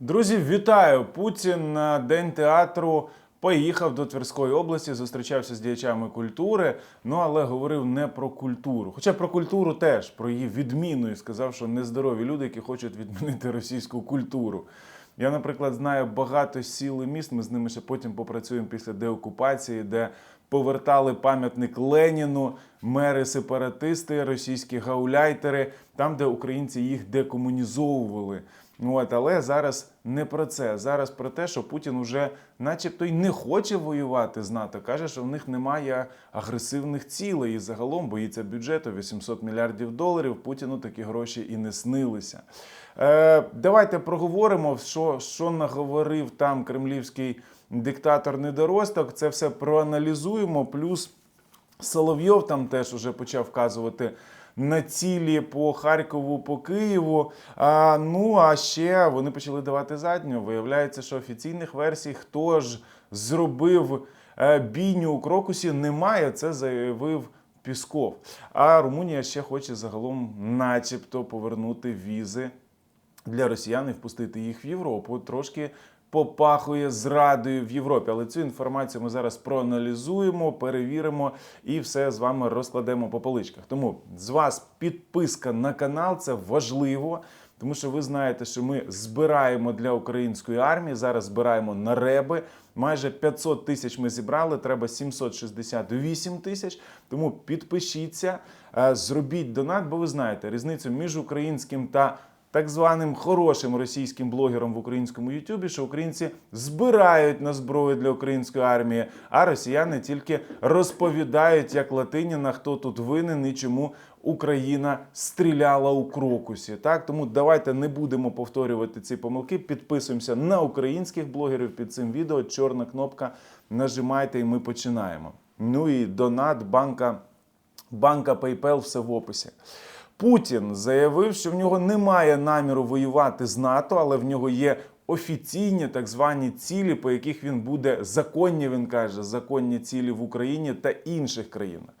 Друзі, вітаю! Путін на день театру поїхав до Тверської області, зустрічався з діячами культури. Ну але говорив не про культуру. Хоча про культуру теж, про її відміну і сказав, що нездорові люди, які хочуть відмінити російську культуру. Я, наприклад, знаю багато сіл і міст. Ми з ними ще потім попрацюємо після деокупації, де повертали пам'ятник Леніну, мери-сепаратисти, російські гауляйтери, там, де українці їх декомунізовували. От, але зараз не про це. Зараз про те, що Путін уже, начебто, й не хоче воювати з НАТО. Каже, що в них немає агресивних цілей і загалом боїться бюджету 800 мільярдів доларів. Путіну такі гроші і не снилися. Е, давайте проговоримо, що, що наговорив там кремлівський диктатор недоросток. Це все проаналізуємо. Плюс Соловйов там теж уже почав вказувати на цілі по Харкову, по Києву. А, ну а ще вони почали давати задню. Виявляється, що офіційних версій, хто ж зробив е, бійню у Крокусі, немає. Це заявив. Пісков. А Румунія ще хоче загалом, начебто, повернути візи для росіян і впустити їх в Європу. Трошки попахує зрадою в Європі. Але цю інформацію ми зараз проаналізуємо, перевіримо і все з вами розкладемо по поличках. Тому з вас підписка на канал це важливо. Тому що ви знаєте, що ми збираємо для української армії. Зараз збираємо на реби. Майже 500 тисяч ми зібрали. Треба 768 тисяч. Тому підпишіться, е, зробіть донат, бо ви знаєте різницю між українським та так званим хорошим російським блогером в українському Ютубі, що українці збирають на зброю для української армії, а росіяни тільки розповідають, як Латиніна, хто тут винен і чому Україна стріляла у крокусі. Так тому давайте не будемо повторювати ці помилки. Підписуємося на українських блогерів під цим відео. Чорна кнопка. Нажимайте, і ми починаємо. Ну і донат банка, банка PayPal, все в описі. Путін заявив, що в нього немає наміру воювати з НАТО, але в нього є офіційні так звані цілі, по яких він буде законні. Він каже, законні цілі в Україні та інших країнах.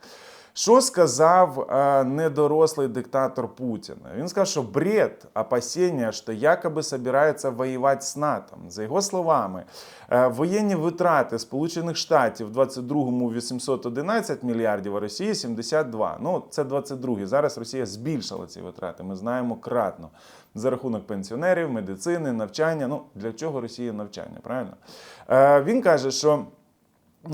Що сказав е, недорослий диктатор Путіна? Він сказав, що бред, опасення, що якоби собирається воювати з НАТО. За його словами, е, воєнні витрати Сполучених Штатів в 22-му 811 мільярдів, а Росії 72. Ну, це 22-й. Зараз Росія збільшила ці витрати. Ми знаємо кратно. За рахунок пенсіонерів, медицини, навчання. Ну, для чого Росія навчання? Правильно? Е, Він каже, що.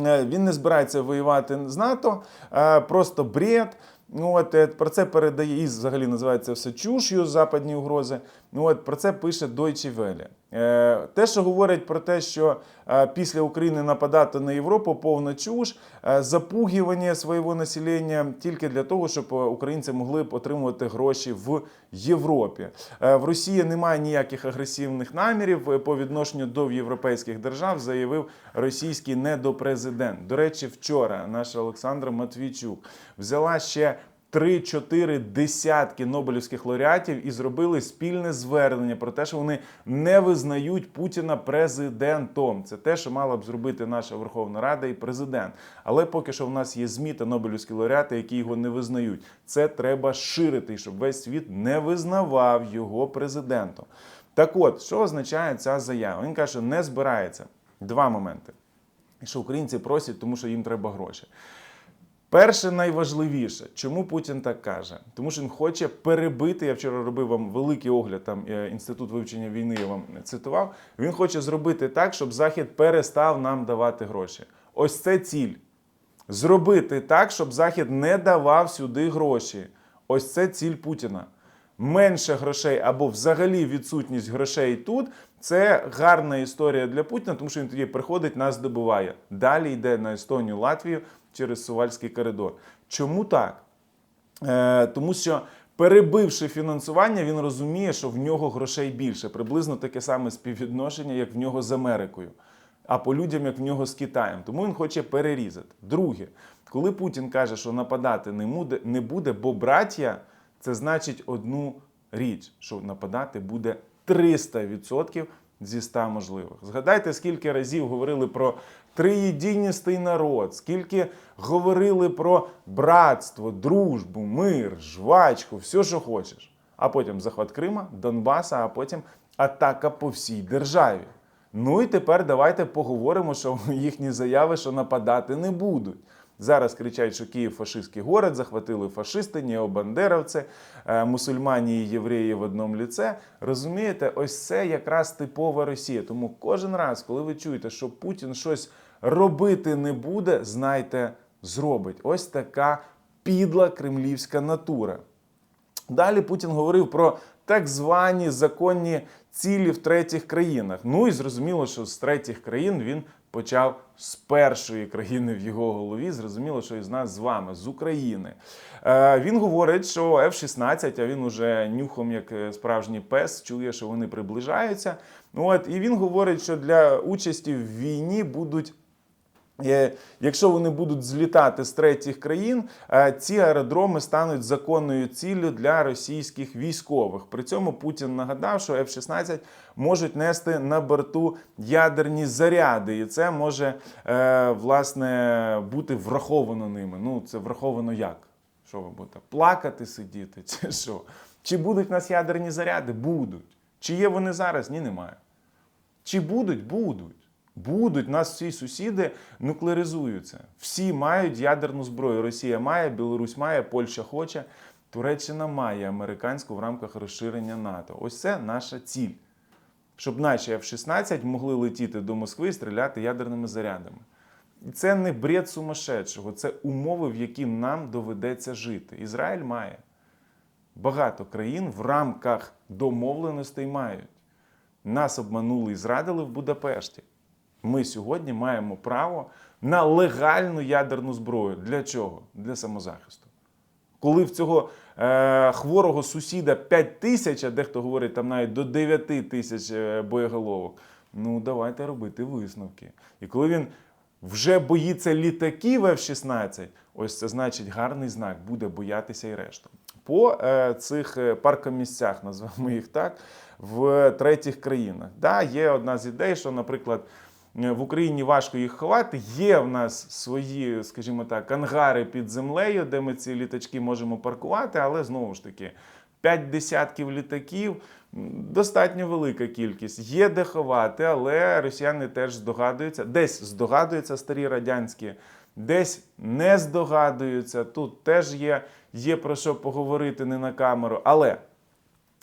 Е, Він не збирається воювати з НАТО, е, просто бред. Ну, от, е, про це передає і взагалі називається все чуш'ю западні угрози. Ну, от, про це пише Deutsche Welle. Е, Те, що говорять про те, що е, після України нападати на Європу, повна чуш, е, запугування свого населення тільки для того, щоб е, українці могли б отримувати гроші в Європі. В Росії немає ніяких агресивних намірів по відношенню до європейських держав, заявив російський недопрезидент. До речі, вчора наша Олександра Матвійчук взяла ще 3-4 десятки Нобелівських лауреатів і зробили спільне звернення про те, що вони не визнають Путіна президентом. Це те, що мала б зробити наша Верховна Рада і президент. Але поки що в нас є ЗМІ та Нобелівські лауреати, які його не визнають. Це треба ширити, щоб весь світ не визнавав його президентом. Так от, що означає ця заява? Він каже, що не збирається. Два моменти. Що українці просять, тому що їм треба гроші. Перше найважливіше, чому Путін так каже? Тому що він хоче перебити. Я вчора робив вам великий огляд. Там е, інститут вивчення війни я вам цитував. Він хоче зробити так, щоб Захід перестав нам давати гроші. Ось це ціль. Зробити так, щоб Захід не давав сюди гроші. Ось це ціль Путіна. Менше грошей або взагалі відсутність грошей тут це гарна історія для Путіна, тому що він тоді приходить, нас добиває. Далі йде на Естонію, Латвію через Сувальський коридор. Чому так? Е, тому що перебивши фінансування, він розуміє, що в нього грошей більше. Приблизно таке саме співвідношення, як в нього з Америкою, а по людям, як в нього з Китаєм. Тому він хоче перерізати. Друге, коли Путін каже, що нападати не буде, не буде бо браття, це значить одну річ, що нападати буде 300% зі 100 можливих. Згадайте, скільки разів говорили про триєдиністий народ, скільки говорили про братство, дружбу, мир, жвачку, все, що хочеш. А потім захват Крима, Донбаса, а потім атака по всій державі. Ну і тепер давайте поговоримо, що їхні заяви, що нападати не будуть. Зараз кричать, що Київ фашистський город, захватили фашисти, необандеровці, е, мусульмані і євреї в одному ліце. Розумієте, ось це якраз типова Росія. Тому кожен раз, коли ви чуєте, що Путін щось робити не буде, знайте, зробить. Ось така підла кремлівська натура. Далі Путін говорив про так звані законні цілі в третіх країнах. Ну і зрозуміло, що з третіх країн він почав з першої країни в його голові. Зрозуміло, що із нас з вами, з України. Е, він говорить, що F-16, а він уже нюхом, як е, справжній пес, чує, що вони приближаються. От, і він говорить, що для участі в війні будуть Якщо вони будуть злітати з третіх країн, е, ці аеродроми стануть законною ціллю для російських військових. При цьому Путін нагадав, що F-16 можуть нести на борту ядерні заряди, і це може е, власне бути враховано ними. Ну це враховано як? Що ви будете плакати, сидіти, чи що? Чи будуть у нас ядерні заряди? Будуть. Чи є вони зараз? Ні, немає. Чи будуть? Будуть. Будуть. Нас всі сусіди нуклеаризуються. Всі мають ядерну зброю. Росія має, Білорусь має, Польща хоче, Туреччина має американську в рамках розширення НАТО. Ось це наша ціль. Щоб наші F-16 могли летіти до Москви і стріляти ядерними зарядами. І це не бред сумасшедшого, це умови, в які нам доведеться жити. Ізраїль має. Багато країн в рамках домовленостей мають. Нас обманули і зрадили в Будапешті. Ми сьогодні маємо право на легальну ядерну зброю. Для чого? Для самозахисту. Коли в цього е, хворого сусіда 5 тисяч, а дехто говорить там навіть до 9 тисяч е, боєголовок, ну давайте робити висновки. І коли він вже боїться літаків F-16, ось це значить гарний знак, буде боятися і решта. По е, цих е, паркомісцях, назвемо їх так, в третіх країнах. Да, є одна з ідей, що, наприклад, в Україні важко їх ховати. Є в нас свої, скажімо так, ангари під землею, де ми ці літачки можемо паркувати, але знову ж таки. П'ять десятків літаків достатньо велика кількість. Є де ховати, але росіяни теж здогадуються. Десь здогадуються старі радянські, десь не здогадуються. Тут теж є, є про що поговорити не на камеру. Але Е,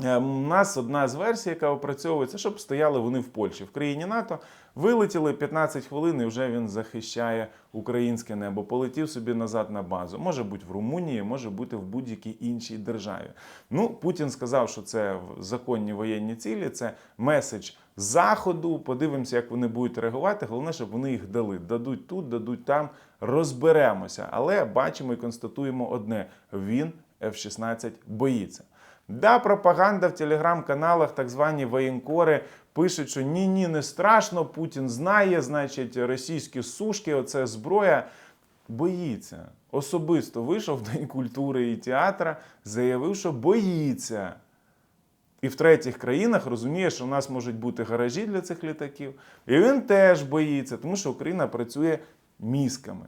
У нас одна з версій, яка опрацьовується, щоб стояли вони в Польщі в країні НАТО. Вилетіли 15 хвилин, і вже він захищає українське небо. Полетів собі назад на базу. Може бути в Румунії, може бути в будь-якій іншій державі. Ну, Путін сказав, що це законні воєнні цілі, це меседж заходу. Подивимося, як вони будуть реагувати. Головне, щоб вони їх дали. Дадуть тут, дадуть там, розберемося. Але бачимо і констатуємо одне: він F-16 боїться. Да, пропаганда в телеграм-каналах, так звані воєнкори, пишуть, що ні, ні, не страшно, Путін знає, значить, російські сушки, оце зброя. Боїться. Особисто вийшов в День культури і театра, заявив, що боїться. І в третіх країнах розуміє, що в нас можуть бути гаражі для цих літаків. І він теж боїться, тому що Україна працює мізками.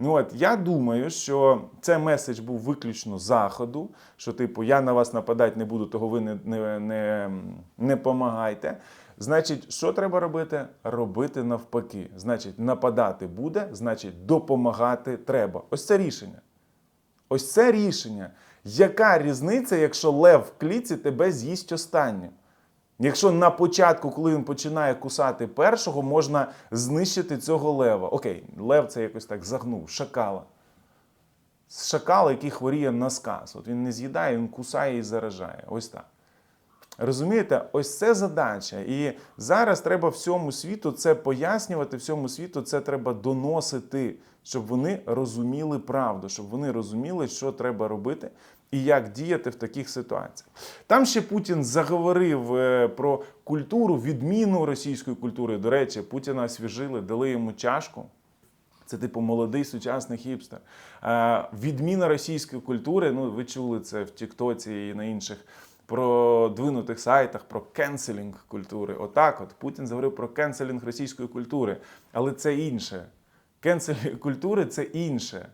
Ну от я думаю, що це меседж був виключно заходу, що типу я на вас нападати не буду, того ви не, не, не, не помагайте. Значить, що треба робити? Робити навпаки. Значить, нападати буде, значить, допомагати треба. Ось це рішення. Ось це рішення. Яка різниця, якщо лев в клітці тебе з'їсть останнє? Якщо на початку, коли він починає кусати першого, можна знищити цього лева. Окей, лев це якось так загнув, шакала. Шакал, який хворіє на сказ. От він не з'їдає, він кусає і заражає. Ось так. Розумієте, ось це задача. І зараз треба всьому світу це пояснювати, всьому світу це треба доносити, щоб вони розуміли правду, щоб вони розуміли, що треба робити і як діяти в таких ситуаціях. Там ще Путін заговорив е, про культуру, відміну російської культури. До речі, Путіна освіжили, дали йому чашку. Це типу молодий сучасний хіпстер. Е, Відміна російської культури. Ну, ви чули це в Тіктоці і на інших продвинутих сайтах про кенселінг культури. Отак, от Путін заговорив про кенселінг російської культури, але це інше. Кенселінг культури це інше.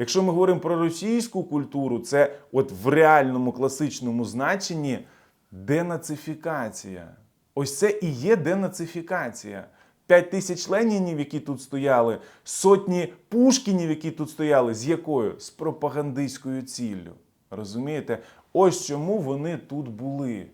Якщо ми говоримо про російську культуру, це от в реальному класичному значенні денацифікація. Ось це і є денацифікація. П'ять тисяч Ленінів, які тут стояли, сотні Пушкінів, які тут стояли, з якою? З пропагандистською ціллю. Розумієте? Ось чому вони тут були.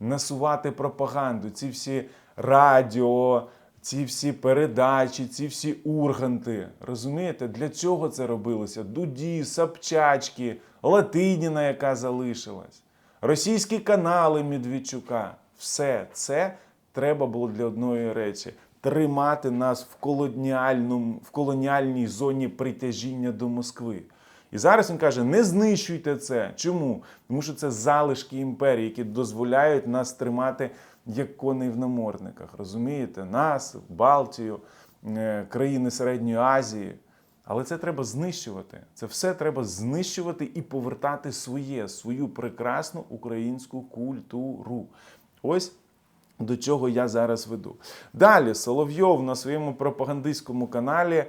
Насувати пропаганду, ці всі радіо, ці всі передачі, ці всі урганти. Розумієте, для чого це робилося? Дуді, Собчачки, Латиніна, яка залишилась, російські канали Медведчука. Все це треба було для одної речі тримати нас в колоніальному, в колоніальній зоні притяжіння до Москви. І зараз він каже: не знищуйте це. Чому? Тому що це залишки імперії, які дозволяють нас тримати як коней в намордниках. Розумієте? Нас, Балтію, е, країни Середньої Азії. Але це треба знищувати. Це все треба знищувати і повертати своє, свою прекрасну українську культуру. Ось до чого я зараз веду. Далі Соловйов на своєму пропагандистському каналі, е,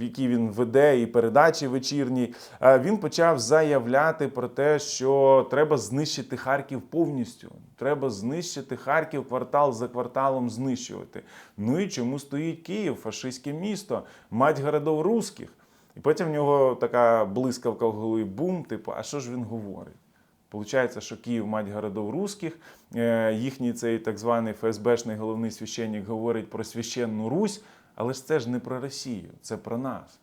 який він веде і передачі вечірні, е, він почав заявляти про те, що треба знищити Харків повністю. Треба знищити Харків квартал за кварталом знищувати. Ну і чому стоїть Київ, фашистське місто, мать городов русських. І потім в нього така блискавка в голові бум, типу, а що ж він говорить? Получається, що Київ мать городов русських, е, їхній цей так званий ФСБшний головний священник говорить про священну Русь, але ж це ж не про Росію, це про нас.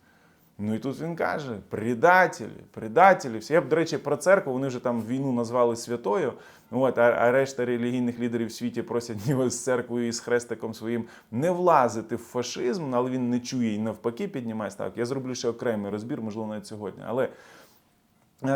Ну і тут він каже: предателі, предателі. Всі. Я б, до речі, про церкву, вони вже там війну назвали святою. От, а, решта релігійних лідерів в світі просять його з церквою і з хрестиком своїм не влазити в фашизм, але він не чує і навпаки піднімає ставки. Я зроблю ще окремий розбір, можливо, навіть сьогодні. Але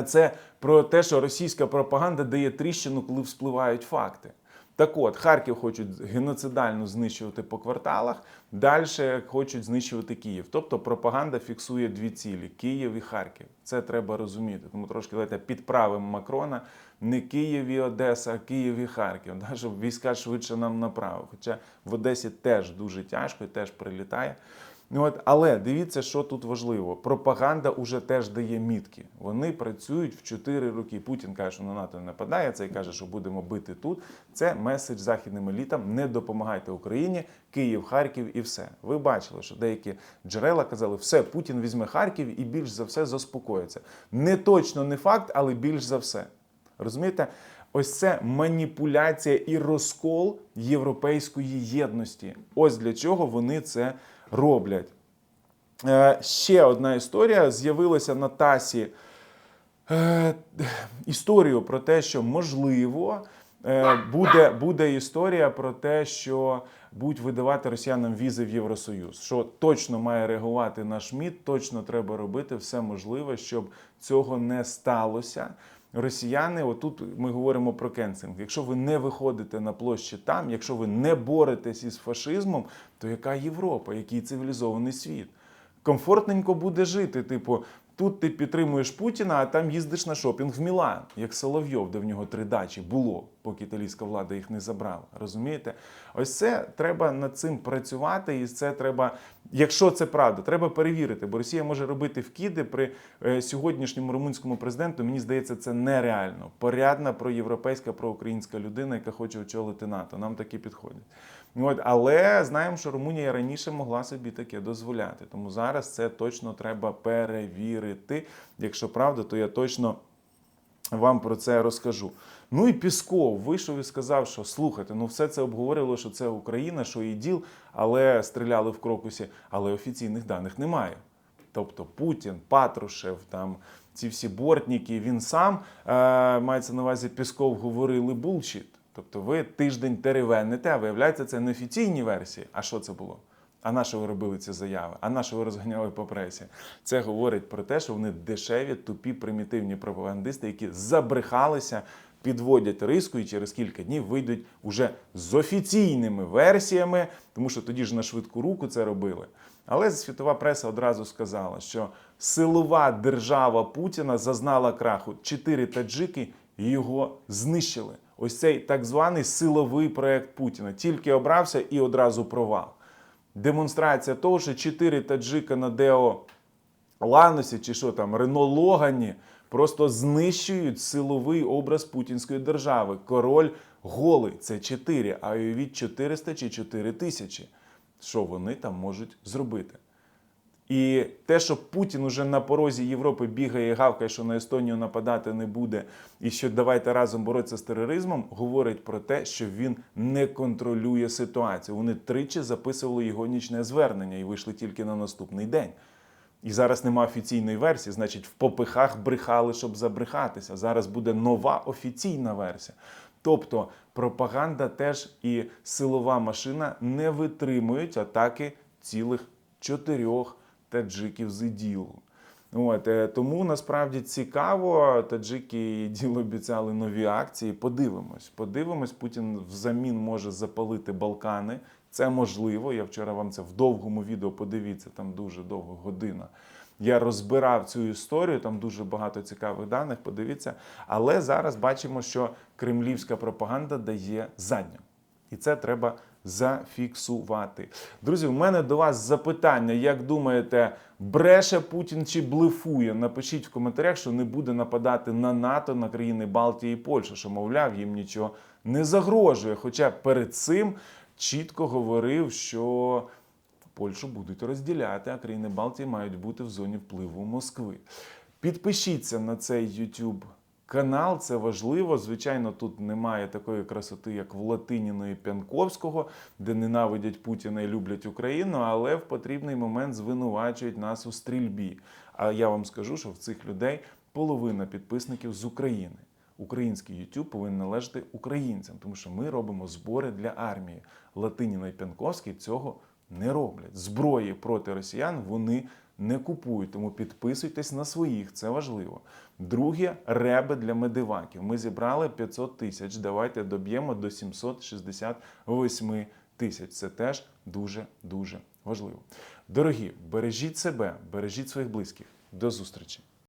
це про те, що російська пропаганда дає тріщину, коли вспливають факти. Так от, Харків хочуть геноцидально знищувати по кварталах, далі хочуть знищувати Київ. Тобто пропаганда фіксує дві цілі: Київ і Харків. Це треба розуміти. Тому трошки давайте підправимо Макрона. Не Київ і Одеса, а Київ і Харків, да, щоб війська швидше нам направив. Хоча в Одесі теж дуже тяжко і теж прилітає. Ну, От, але дивіться, що тут важливо. Пропаганда уже теж дає мітки. Вони працюють в 4 роки. Путін каже, що на НАТО не нападає. Це і каже, що будемо бити тут. Це меседж західним елітам. Не допомагайте Україні, Київ, Харків і все. Ви бачили, що деякі джерела казали, все, Путін візьме Харків і більш за все заспокоїться. Не точно не факт, але більш за все. Розумієте? Ось це маніпуляція і розкол європейської єдності. Ось для чого вони це роблять. Е, ще одна історія з'явилася на тасі е, історію про те, що можливо е, буде, буде історія про те, що будуть видавати росіянам візи в Євросоюз. Що точно має реагувати наш МІД, точно треба робити все можливе, щоб цього не сталося. Росіяни, отут ми говоримо про кенсинг. Якщо ви не виходите на площі там, якщо ви не боретесь із фашизмом, то яка Європа, який цивілізований світ? Комфортненько буде жити. Типу, тут ти підтримуєш Путіна, а там їздиш на шопінг в Мілан, як Соловйов, де в нього три дачі було, поки італійська влада їх не забрала. Розумієте? Ось це треба над цим працювати, і це треба, якщо це правда, треба перевірити, бо Росія може робити вкиди при е, сьогоднішньому румунському президенту. Мені здається, це нереально. Порядна проєвропейська, проукраїнська людина, яка хоче очолити НАТО. Нам такі підходять. От, але знаємо, що Румунія раніше могла собі таке дозволяти. Тому зараз це точно треба перевірити. Якщо правда, то я точно вам про це розкажу. Ну і Пісков вийшов і сказав, що слухайте, ну все це обговорило, що це Україна, що і діл, але стріляли в крокусі, але офіційних даних немає. Тобто Путін, Патрушев, там ці всі бортники, він сам е, мається на увазі Пісков говорили булшіт. Тобто ви тиждень теревените, а виявляється, це не офіційні версії. А що це було? А на що ви робили ці заяви? А на що ви розганяли по пресі? Це говорить про те, що вони дешеві, тупі, примітивні пропагандисти, які забрехалися, підводять риску і через кілька днів вийдуть уже з офіційними версіями, тому що тоді ж на швидку руку це робили. Але світова преса одразу сказала, що силова держава Путіна зазнала краху. Чотири таджики його знищили. Ось цей так званий силовий проект Путіна. Тільки обрався і одразу провал. Демонстрація того, що чотири таджика на Део Ланосі чи що там, Рено Логані просто знищують силовий образ путінської держави. Король голий це 4, а уявіть 400 чи 4 тисячі. Що вони там можуть зробити? І те, що Путін уже на порозі Європи бігає і гавкає, що на Естонію нападати не буде, і що давайте разом боротися з тероризмом, говорить про те, що він не контролює ситуацію. Вони тричі записували його нічне звернення і вийшли тільки на наступний день. І зараз нема офіційної версії, значить, в попихах брехали, щоб забрехатися. Зараз буде нова офіційна версія. Тобто пропаганда теж і силова машина не витримують атаки цілих чотирьох таджиків з іділу. От, е, тому насправді цікаво. Таджики і діло обіцяли нові акції. Подивимось. Подивимось, Путін взамін може запалити Балкани. Це можливо. Я вчора вам це в довгому відео подивіться, там дуже довго година. Я розбирав цю історію, там дуже багато цікавих даних. Подивіться. Але зараз бачимо, що кремлівська пропаганда дає задню. І це треба зафіксувати. Друзі, у мене до вас запитання: як думаєте, бреше Путін чи блефує? Напишіть в коментарях, що не буде нападати на НАТО, на країни Балтії і Польщі, що, мовляв, їм нічого не загрожує. Хоча перед цим чітко говорив, що Польщу будуть розділяти, а країни Балтії мають бути в зоні впливу Москви. Підпишіться на цей YouTube канал, це важливо. Звичайно, тут немає такої красоти, як в Латиніно і Пянковського, де ненавидять Путіна і люблять Україну, але в потрібний момент звинувачують нас у стрільбі. А я вам скажу, що в цих людей половина підписників з України. Український YouTube повинен належати українцям, тому що ми робимо збори для армії. Латиніна і Пянковський цього не роблять. Зброї проти росіян вони не купують, тому підписуйтесь на своїх, це важливо. Друге реби для медиваків. Ми зібрали 500 тисяч. Давайте доб'ємо до 768 тисяч. Це теж дуже дуже важливо. Дорогі, бережіть себе, бережіть своїх близьких. До зустрічі!